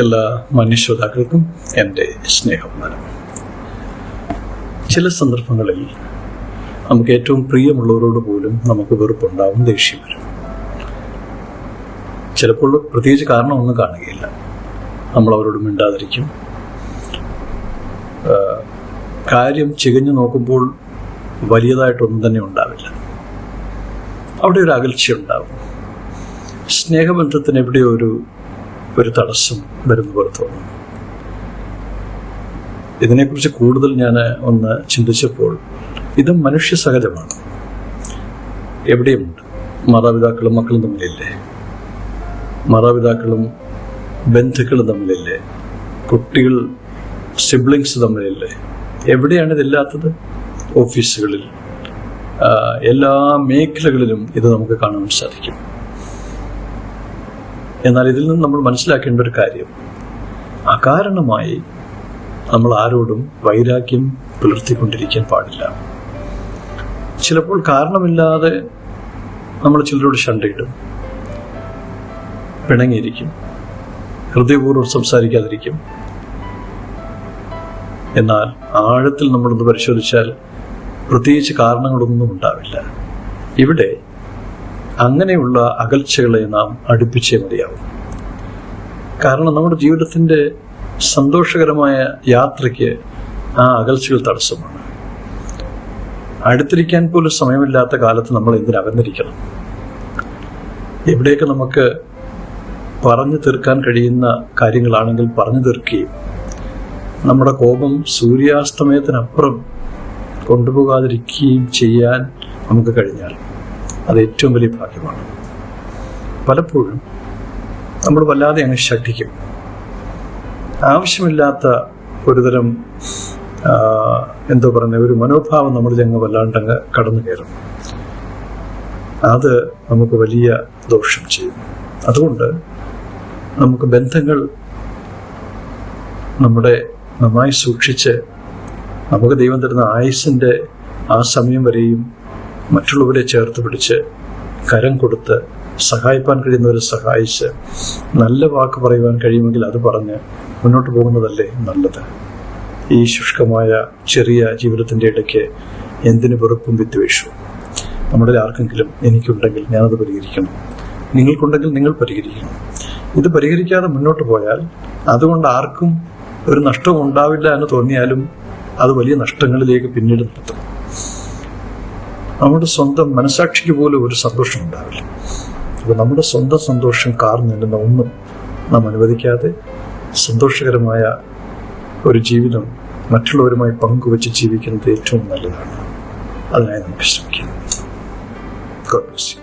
എല്ലാ മനുഷ്യതാക്കൾക്കും എന്റെ സ്നേഹവന്ദനം ചില സന്ദർഭങ്ങളിൽ നമുക്ക് ഏറ്റവും പ്രിയമുള്ളവരോട് പോലും നമുക്ക് വെറുപ്പുണ്ടാവും ദേഷ്യം വരും. ചിലപ്പോൾ പ്രത്യേകിച്ച് കാരണമൊന്നും കാണുകയില്ല. നമ്മൾ അവരോട് മിണ്ടാതിരിക്കും. കാര്യം ചികഞ്ഞു നോക്കുമ്പോൾ വലിയതായിട്ടൊന്നും തന്നെ ഉണ്ടാവില്ല. അവിടെ ഒരു അകൽച്ച ഉണ്ടാവും സ്നേഹബന്ധത്തിന് എവിടെയോ ഒരു ഒരു തടസ്സം വരുന്ന പോലെ തോന്നും. ഇതിനെക്കുറിച്ച് കൂടുതൽ ഞാൻ ഒന്ന് ചിന്തിച്ചപ്പോൾ ഇത് മനുഷ്യ സഹജമാണ്. എവിടെയുമുണ്ട്? മാതാപിതാക്കളും മക്കളും തമ്മിലില്ലേ? മാതാപിതാക്കളും ബന്ധുക്കളും തമ്മിലില്ലേ? കുട്ടികൾ സിബ്ലിങ്സ് തമ്മിലില്ലേ? എവിടെയാണ് ഇതില്ലാത്തത്? ഓഫീസുകളിൽ എല്ലാ മേഖലകളിലും ഇത് നമുക്ക് കാണാൻ സാധിക്കും. എന്നാൽ ഇതിൽ നിന്ന് നമ്മൾ മനസ്സിലാക്കേണ്ട ഒരു കാര്യം. അകാരണമായി നമ്മൾ ആരോടും വൈരാഗ്യം പുലർത്തിക്കൊണ്ടിരിക്കാൻ പാടില്ല. ചിലപ്പോൾ കാരണമില്ലാതെ നമ്മൾ ചിലരോട് ശണ്ടയിടും. പിണങ്ങിയിരിക്കും. ഹൃദയപൂർവം സംസാരിക്കാതിരിക്കും. എന്നാൽ ആഴത്തിൽ നമ്മളൊന്ന് പരിശോധിച്ചാൽ പ്രത്യേകിച്ച് കാരണങ്ങളൊന്നും ഉണ്ടാവില്ല. ഇവിടെ അങ്ങനെയുള്ള അകൽച്ചകളെ നാം അടുപ്പിച്ചേ മതിയാവും. കാരണം നമ്മുടെ ജീവിതത്തിന്റെ സന്തോഷകരമായ യാത്രയ്ക്ക് ആ അകൽച്ചകൾ തടസ്സമാണ്. അടുത്തിരിക്കാൻ പോലും സമയമില്ലാത്ത കാലത്ത് നമ്മൾ എന്തിനകന്നിരിക്കണം? എവിടെയൊക്കെ നമുക്ക് പറഞ്ഞു തീർക്കാൻ കഴിയുന്ന കാര്യങ്ങളാണെങ്കിൽ പറഞ്ഞു തീർക്കുകയും നമ്മുടെ കോപം സൂര്യാസ്തമയത്തിനപ്പുറം കൊണ്ടുപോകാതിരിക്കുകയും ചെയ്യാൻ നമുക്ക് കഴിഞ്ഞാൽ അത് ഏറ്റവും വലിയ ഭാഗ്യമാണ്. പലപ്പോഴും നമ്മൾ വല്ലാതെ അങ്ങ് ശഠിക്കും. ആവശ്യമില്ലാത്ത ഒരുതരം എന്തോ പറയുന്ന ഒരു മനോഭാവം നമ്മളിൽ അങ്ങ് വല്ലാണ്ടങ്ങ് കടന്നു കയറും. അത് നമുക്ക് വലിയ ദോഷം ചെയ്യും. അതുകൊണ്ട് നമുക്ക് ബന്ധങ്ങൾ നമ്മുടെ നന്നായി സൂക്ഷിച്ച് നമുക്ക് ദൈവം തരുന്ന ആയുസിന്റെ ആ സമയം വരെയും മറ്റുള്ളവരെ ചേർത്ത് പിടിച്ച് കരം കൊടുത്ത് സഹായിപ്പാൻ കഴിയുന്നവരെ സഹായിച്ച് നല്ല വാക്ക് പറയുവാൻ കഴിയുമെങ്കിൽ അത് പറഞ്ഞ് മുന്നോട്ട് പോകുന്നതല്ലേ നല്ലത്? ഈ ശുഷ്കമായ ചെറിയ ജീവിതത്തിന്റെ ഇടയ്ക്ക് എന്തിനു വെറുപ്പും വിദ്വേഷവും? നമ്മുടെ ആർക്കെങ്കിലും എനിക്കുണ്ടെങ്കിൽ ഞാനത് പരിഹരിക്കണം. നിങ്ങൾക്കുണ്ടെങ്കിൽ നിങ്ങൾ പരിഹരിക്കണം. ഇത് പരിഹരിക്കാതെ മുന്നോട്ട് പോയാൽ അതുകൊണ്ട് ആർക്കും ഒരു നഷ്ടവും ഉണ്ടാവില്ല എന്ന് തോന്നിയാലും അത് വലിയ നഷ്ടങ്ങളിലേക്ക് പിന്നീട് നടത്തും. നമ്മുടെ സ്വന്തം മനസാക്ഷിക്ക് പോലും ഒരു സന്തോഷം ഉണ്ടാവില്ല. അപ്പോൾ നമ്മുടെ സ്വന്തം സന്തോഷം കാർന്നിരുന്ന ഒന്നും നാം അനുവദിക്കാതെ സന്തോഷകരമായ ഒരു ജീവിതം മറ്റുള്ളവരുമായി പങ്കുവച്ച് ജീവിക്കുന്നത് ഏറ്റവും നല്ലതാണ്. അതിനായി നമുക്ക് ശ്രമിക്കാം. God bless you.